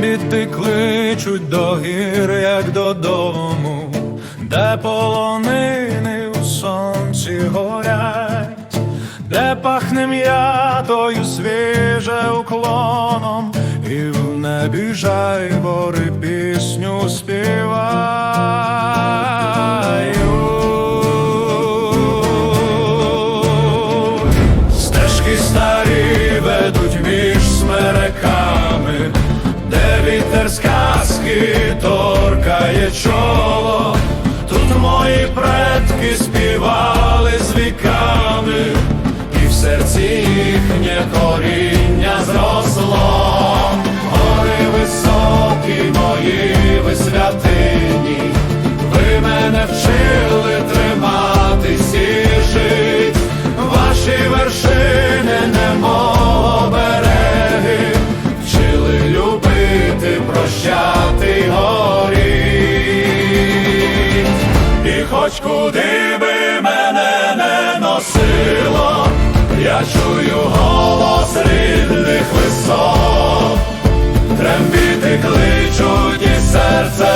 Трембіти кличуть до гір, як додому, де полонини у сонці горять, де пахне м'ятою свіже уклоном, і в небі жайвори пісню співають. Вітер сказки торкає чоло. Тут мої предки співали з віками, і в серці їхнє коріння зросло. Гори високі мої ви святині, ви мене вчили хоч куди би мене не носило, я чую голос рідних висот. Трембіти кличуть і серцем